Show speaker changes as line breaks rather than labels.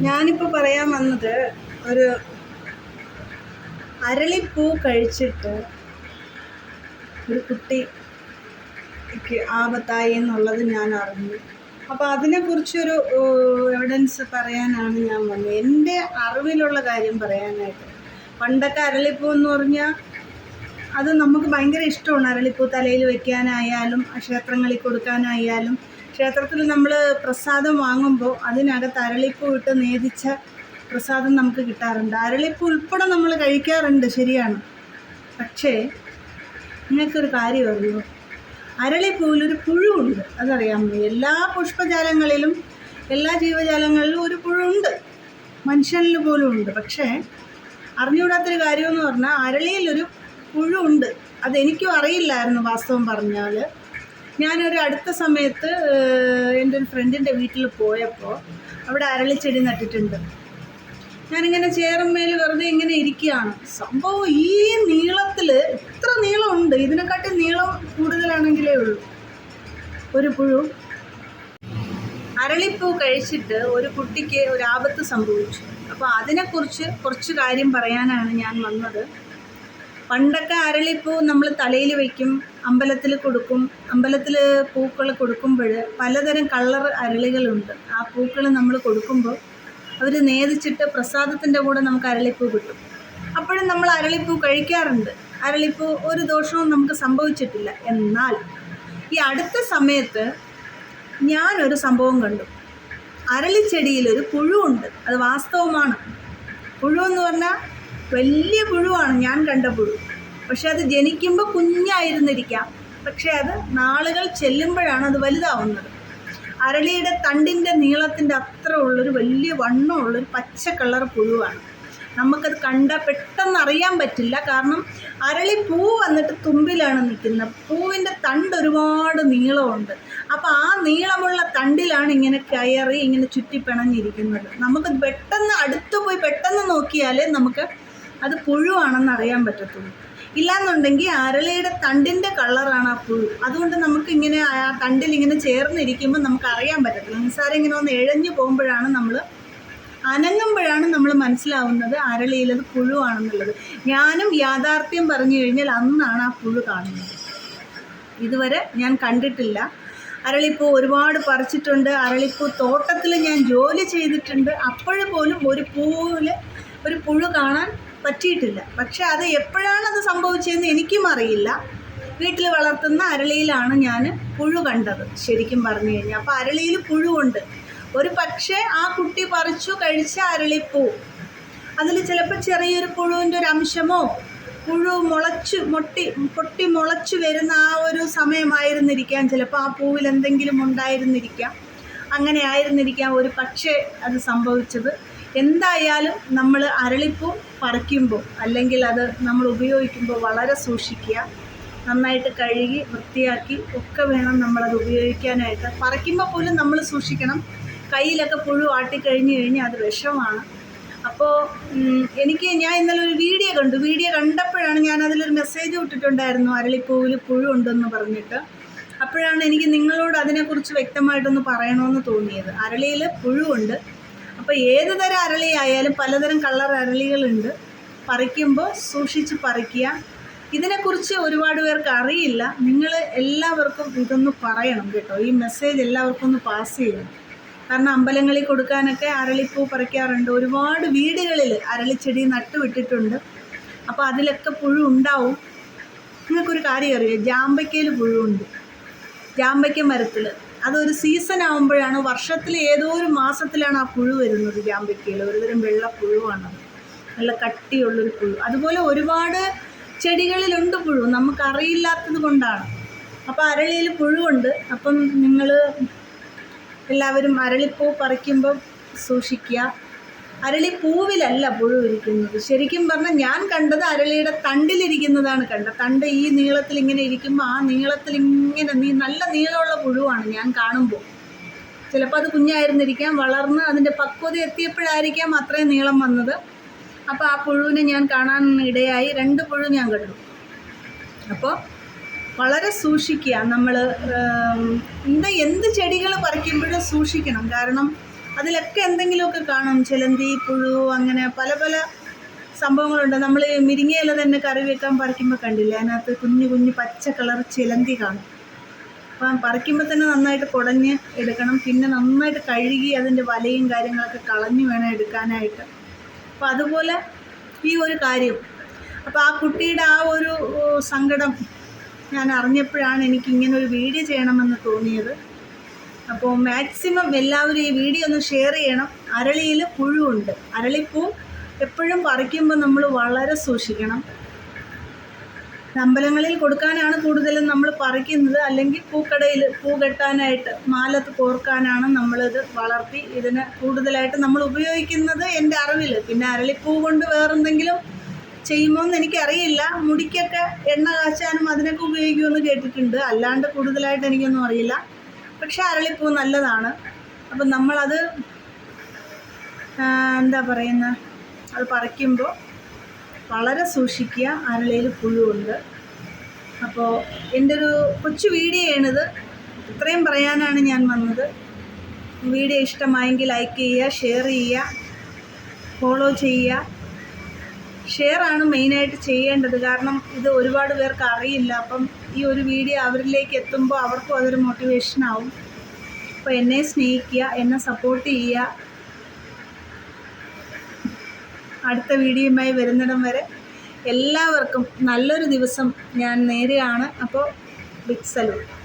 ഞാനിപ്പോൾ പറയാൻ വന്നത് ഒരു അരളിപ്പൂ കഴിച്ചിട്ട് ഒരു കുട്ടിക്ക് ആപത്തായി എന്നുള്ളത് ഞാൻ അറിഞ്ഞു. അപ്പോൾ അതിനെക്കുറിച്ചൊരു എവിഡൻസ് പറയാനാണ് ഞാൻ വന്നത്. എന്റെ അറിവിലുള്ള കാര്യം പറയാനായിട്ട്. പണ്ടൊക്കെ അരളിപ്പൂ എന്ന് പറഞ്ഞാൽ അത് നമുക്ക് ഭയങ്കര ഇഷ്ടമാണ്. അരളിപ്പൂ തലയിൽ വെക്കാനായാലും ക്ഷേത്രങ്ങളിൽ കൊടുക്കാനായാലും. ക്ഷേത്രത്തിൽ നമ്മൾ പ്രസാദം വാങ്ങുമ്പോൾ അതിനകത്ത് അരളിപ്പൂ ഇട്ട് നേദിച്ച പ്രസാദം നമുക്ക് കിട്ടാറുണ്ട്. അരളിപ്പൂ ഉൾപ്പെടെ നമ്മൾ കഴിക്കാറുണ്ട് ശരിയാണ്. പക്ഷേ നിങ്ങൾക്കൊരു കാര്യം അറിയുമോ അരളിപ്പൂവിലൊരു പുഴുവുണ്ട് അതറിയാമോ? എല്ലാ പുഷ്പജാലങ്ങളിലും എല്ലാ ജീവജാലങ്ങളിലും ഒരു പുഴുണ്ട് മനുഷ്യനിൽ പോലും ഉണ്ട്. പക്ഷേ അറിഞ്ഞുകൂടാത്തൊരു കാര്യമെന്ന് പറഞ്ഞാൽ അരളിയിലൊരു പുഴുണ്ട് അതെനിക്കും അറിയില്ലായിരുന്നു വാസ്തവം പറഞ്ഞാൽ ഞാനൊരു അടുത്ത സമയത്ത് എന്റെ ഒരു ഫ്രണ്ടിന്റെ വീട്ടിൽ പോയപ്പോൾ അവിടെ അരളിച്ചെടി നട്ടിട്ടുണ്ട്. ഞാനിങ്ങനെ ചേറുമ്മേൽ വെറുതെ ഇങ്ങനെ ഇരിക്കുകയാണ്. സംഭവം ഈ നീളത്തിൽ ഇത്ര നീളമുണ്ട്. ഇതിനെക്കാട്ടി നീളം കൂടുതലാണെങ്കിലേ ഉള്ളൂ. ഒരു പുഴു. അരളിപ്പൂ കഴിച്ചിട്ട് ഒരു കുട്ടിക്ക് ഒരു ആപത്ത് സംഭവിച്ചു. അപ്പോൾ അതിനെക്കുറിച്ച് കുറച്ച് കാര്യം പറയാനാണ് ഞാൻ വന്നത്. പണ്ടൊക്കെ അരളിപ്പൂ നമ്മൾ തലയിൽ വയ്ക്കും അമ്പലത്തിൽ കൊടുക്കും അമ്പലത്തിൽ പൂക്കൾ കൊടുക്കുമ്പോൾ പലതരം കളർ അരളികളുണ്ട്. ആ പൂക്കൾ നമ്മൾ കൊടുക്കുമ്പോൾ അവർ നേദിച്ചിട്ട് പ്രസാദത്തിന്റെ കൂടെ നമുക്ക് അരളിപ്പൂ കിട്ടും. അപ്പോഴും നമ്മൾ അരളിപ്പൂ കഴിക്കാറുണ്ട്. അരളിപ്പൂ ഒരു ദോഷവും നമുക്ക് സംഭവിച്ചിട്ടില്ല. എന്നാൽ ഈ അടുത്ത സമയത്ത് ഞാനൊരു സംഭവം കണ്ടു. അരളിച്ചെടിയിലൊരു പുഴുവുണ്ട്. അത് വാസ്തവമാണ്. പുഴു എന്ന് പറഞ്ഞാൽ വലിയ പുഴുവാണ് ഞാൻ കണ്ട പുഴു. പക്ഷെ അത് ജനിക്കുമ്പോൾ കുഞ്ഞായിരുന്നിരിക്കാം. പക്ഷേ അത് നാളുകൾ ചെല്ലുമ്പോഴാണ് അത് വലുതാവുന്നത്. അരളിയുടെ തണ്ടിന്റെ നീളത്തിന്റെ അത്ര ഉള്ളൊരു വലിയ വണ്ണമുള്ളൊരു പച്ച കളർ പുഴുവാണ്. നമുക്കത് കണ്ട പെട്ടെന്ന് അറിയാൻ പറ്റില്ല. കാരണം അരളി പൂ വന്നിട്ട് തുമ്പിലാണ് നിൽക്കുന്നത്. പൂവിന്റെ തണ്ട് ഒരുപാട് നീളമുണ്ട്. അപ്പോൾ ആ നീളമുള്ള തണ്ടിലാണ് ഇങ്ങനെ കയറി ഇങ്ങനെ ചുറ്റിപ്പിണഞ്ഞിരിക്കുന്നത് നമുക്ക് പെട്ടെന്ന് അടുത്ത് പോയി പെട്ടെന്ന് നോക്കിയാലേ നമുക്ക് അത് പുഴുവാണെന്ന് അറിയാൻ പറ്റത്തുള്ളൂ. ഇല്ലാന്നുണ്ടെങ്കിൽ അരളിയുടെ തണ്ടിന്റെ കളറാണ് ആ പുഴു. അതുകൊണ്ട് നമുക്ക് ഇങ്ങനെ ആ തണ്ടിൽ ഇങ്ങനെ ചേർന്നിരിക്കുമ്പോൾ നമുക്ക് അറിയാൻ പറ്റത്തില്ല. നിസ്സാരം ഇങ്ങനെ ഒന്ന് ഇഴഞ്ഞു പോകുമ്പോഴാണ് നമ്മൾ അനങ്ങുമ്പോഴാണ് നമ്മൾ മനസ്സിലാവുന്നത് അരളിയിലത് പുഴുവാണെന്നുള്ളത്. ഞാനും യാഥാർത്ഥ്യം പറഞ്ഞു കഴിഞ്ഞാൽ അന്നാണ് ആ പുഴു കാണുന്നത്. ഇതുവരെ ഞാൻ കണ്ടിട്ടില്ല. അരളിപ്പൂ ഒരുപാട് പറിച്ചിട്ടുണ്ട്. അരളിപ്പൂ തോട്ടത്തിൽ ഞാൻ ജോലി ചെയ്തിട്ടുണ്ട്. അപ്പോഴും പോലും ഒരു പൂവിൽ ഒരു പുഴു കാണാൻ പറ്റിയിട്ടില്ല. പക്ഷെ അത് എപ്പോഴാണ് അത് സംഭവിച്ചതെന്ന് എനിക്കും അറിയില്ല. വീട്ടിൽ വളർത്തുന്ന അരളിയിലാണ് ഞാൻ പുഴു കണ്ടത് ശരിക്കും പറഞ്ഞു കഴിഞ്ഞാൽ. അപ്പോൾ അരളിയിൽ പുഴുവുണ്ട്. ഒരു പക്ഷേ ആ കുട്ടി പറിച്ചു കഴിച്ച അരളിപ്പൂ അതിൽ ചിലപ്പോൾ ചെറിയൊരു പുഴുവിന്റെ ഒരു അംശമോ പുഴു മുളച്ച് മൊട്ടി പൊട്ടി മുളച്ചു വരുന്ന ആ ഒരു സമയമായിരുന്നിരിക്കാം. ചിലപ്പോൾ ആ പൂവിൽ എന്തെങ്കിലും ഉണ്ടായിരുന്നിരിക്കാം. അങ്ങനെ ആയിരുന്നിരിക്കാം ഒരു പക്ഷേ അത് സംഭവിച്ചത്. എന്തായാലും നമ്മൾ അരളിപ്പൂ പറിക്കുമ്പോൾ അല്ലെങ്കിൽ അത് നമ്മൾ ഉപയോഗിക്കുമ്പോൾ വളരെ സൂക്ഷിക്കുക നന്നായിട്ട് കഴുകി വൃത്തിയാക്കി ഒക്കെ വേണം നമ്മളത് ഉപയോഗിക്കാനായിട്ട്. പറിക്കുമ്പോൾ പോലും നമ്മൾ സൂക്ഷിക്കണം. കയ്യിലൊക്കെ പുഴു ആട്ടിക്കഴിഞ്ഞ് കഴിഞ്ഞാൽ അത് വിഷമാണ്. അപ്പോൾ എനിക്ക് ഞാൻ ഇന്നലെ ഒരു വീഡിയോ കണ്ടു. വീഡിയോ കണ്ടപ്പോഴാണ് ഞാൻ അതിലൊരു മെസ്സേജ് വിട്ടിട്ടുണ്ടായിരുന്നു അരളിപ്പൂവിൽ പുഴു ഉണ്ടെന്ന് പറഞ്ഞിട്ട്. അപ്പോഴാണ് എനിക്ക് നിങ്ങളോട് അതിനെക്കുറിച്ച് വ്യക്തമായിട്ടൊന്ന് പറയണമെന്ന് തോന്നിയത്. അരളിയിൽ പുഴുവുണ്ട് അപ്പോൾ ഏത് തരം അരളി ആയാലും പലതരം കളർ അരളികളുണ്ട്. പറിക്കുമ്പോൾ സൂക്ഷിച്ച് പറിക്കുക. ഇതിനെക്കുറിച്ച് ഒരുപാട് പേർക്ക് അറിയില്ല. നിങ്ങൾ എല്ലാവർക്കും ഇതൊന്ന് പറയണം കേട്ടോ. ഈ മെസ്സേജ് എല്ലാവർക്കും ഒന്ന് പാസ് ചെയ്യണം. കാരണം അമ്പലങ്ങളിൽ കൊടുക്കാനൊക്കെ അരളിപ്പൂ പറിക്കാറുണ്ട്. ഒരുപാട് വീടുകളിൽ അരളിച്ചെടി നട്ടുവിട്ടിട്ടുണ്ട്. അപ്പോൾ അതിലൊക്കെ പുഴു ഉണ്ടാവും. നിങ്ങൾക്കൊരു കാര്യം അറിയാം? ജാമ്പയ്ക്കയിൽ പുഴുവുണ്ട്. ജാമ്പയ്ക്ക മരത്തിൽ അതൊരു സീസൺ ആകുമ്പോഴാണ് വർഷത്തിൽ ഏതോ ഒരു മാസത്തിലാണ് ആ പുഴു വരുന്നത് ജാമ്പയ്ക്കയിൽ ഒരുതരം വെള്ള പുഴുവാണത് നല്ല കട്ടിയുള്ളൊരു പുഴു. അതുപോലെ ഒരുപാട് ചെടികളിലുണ്ട് പുഴു. നമുക്കറിയില്ലാത്തത് കൊണ്ടാണ്. അപ്പോൾ അരളിയിൽ പുഴുവുണ്ട്. അപ്പം നിങ്ങൾ എല്ലാവരും അരളിപ്പൂ പറിക്കുമ്പം സൂക്ഷിക്കുക. അരളിപ്പൂവിലല്ല പുഴു ഇരിക്കുന്നത് ശരിക്കും പറഞ്ഞാൽ ഞാൻ കണ്ടത് അരളിയുടെ തണ്ടിലിരിക്കുന്നതാണ് കണ്ടത്. തണ്ട് ഈ നീളത്തിൽ ഇങ്ങനെ ഇരിക്കുമ്പോൾ ആ നീളത്തിൽ ഇങ്ങനെ നീ നല്ല നീളമുള്ള പുഴുവാണ് ഞാൻ കാണുമ്പോൾ. ചിലപ്പോൾ അത് കുഞ്ഞായിരുന്നിരിക്കാം വളർന്ന് അതിന്റെ പക്വത എത്തിയപ്പോഴായിരിക്കാം അത്രയും നീളം വന്നത്. അപ്പോൾ ആ പുഴുവിനെ ഞാൻ കാണാൻ ഇടയായി. രണ്ട് പുഴു ഞാൻ കണ്ടു. അപ്പോൾ വളരെ സൂക്ഷിക്കുക. നമ്മൾ എന്താ എന്ത് ചെടികൾ പറിക്കുമ്പോഴും സൂക്ഷിക്കണം. കാരണം അതിലൊക്കെ എന്തെങ്കിലുമൊക്കെ കാണും. ചിലന്തി പുഴു അങ്ങനെ പല പല സംഭവങ്ങളുണ്ട്. നമ്മൾ മിരിങ്ങയില തന്നെ കറി വെക്കാൻ പറിക്കുമ്പോൾ കണ്ടില്ലേ? അതിനകത്ത് കുഞ്ഞു കുഞ്ഞു പച്ച കളർ ചിലന്തി കാണും. അപ്പം പറിക്കുമ്പോൾ തന്നെ നന്നായിട്ട് കുടഞ്ഞ് എടുക്കണം. പിന്നെ നന്നായിട്ട് കഴുകി അതിന്റെ വലയും കാര്യങ്ങളൊക്കെ കളഞ്ഞു വേണം എടുക്കാനായിട്ട്. അപ്പം അതുപോലെ ഈ ഒരു കാര്യം. അപ്പോൾ ആ കുട്ടിയുടെ ആ ഒരു സങ്കടം ഞാൻ അറിഞ്ഞപ്പോഴാണ് എനിക്ക് ഇങ്ങനെ ഒരു വീഡിയോ ചെയ്യണമെന്ന് തോന്നിയത്. അപ്പോൾ മാക്സിമം എല്ലാവരും ഈ വീഡിയോ ഒന്ന് ഷെയർ ചെയ്യണം. അരളിയിൽ പുഴുവുണ്ട്. അരളിപ്പൂ എപ്പോഴും പറിക്കുമ്പോൾ നമ്മൾ വളരെ സൂക്ഷിക്കണം. അമ്പലങ്ങളിൽ കൊടുക്കാനാണ് കൂടുതലും നമ്മൾ പറിക്കുന്നത്. അല്ലെങ്കിൽ പൂക്കടയിൽ പൂ കെട്ടാനായിട്ട് മാലത്ത് കോർക്കാനാണ് നമ്മളിത് വളർത്തി ഇതിന് കൂടുതലായിട്ട് നമ്മൾ ഉപയോഗിക്കുന്നത് എന്റെ അറിവിൽ പിന്നെ അരളിപ്പൂ കൊണ്ട് വേറെന്തെങ്കിലും ചെയ്യുമോ എന്ന് എനിക്കറിയില്ല. മുടിക്കൊക്കെ എണ്ണ കാച്ചാനും അതിനൊക്കെ ഉപയോഗിക്കുമെന്ന് കേട്ടിട്ടുണ്ട്. അല്ലാണ്ട് കൂടുതലായിട്ട് എനിക്കൊന്നും അറിയില്ല. പക്ഷേ അരളിപ്പൂ നല്ലതാണ്. അപ്പം നമ്മളത് എന്താ പറയുന്ന? അത് പറിക്കുമ്പോൾ വളരെ സൂക്ഷിക്കുക. അരളിയിൽ പുഴുവുണ്ട്. അപ്പോൾ എന്റെ ഒരു കൊച്ചു വീഡിയോ ആണിത്. ഇത്രയും പറയാനാണ് ഞാൻ വന്നത്. വീഡിയോ ഇഷ്ടമായെങ്കിൽ ലൈക്ക് ചെയ്യുക ഷെയർ ചെയ്യുക ഫോളോ ചെയ്യുക. ഷെയർ ആണ് മെയിനായിട്ട് ചെയ്യേണ്ടത്. കാരണം ഇത് ഒരുപാട് പേർക്ക് അറിയില്ല. അപ്പം ഈ ഒരു വീഡിയോ അവരിലേക്ക് എത്തുമ്പോൾ അവർക്കും അതൊരു മോട്ടിവേഷൻ ആവും. അപ്പോൾ എന്നെ സ്നേഹിക്കുക എന്നെ സപ്പോർട്ട് ചെയ്യുക. അടുത്ത വീഡിയോയുമായി വരുന്നിടം വരെ എല്ലാവർക്കും നല്ലൊരു ദിവസം ഞാൻ നേരെയാണ് അപ്പോൾ ബിഗ് സലൂട്ട്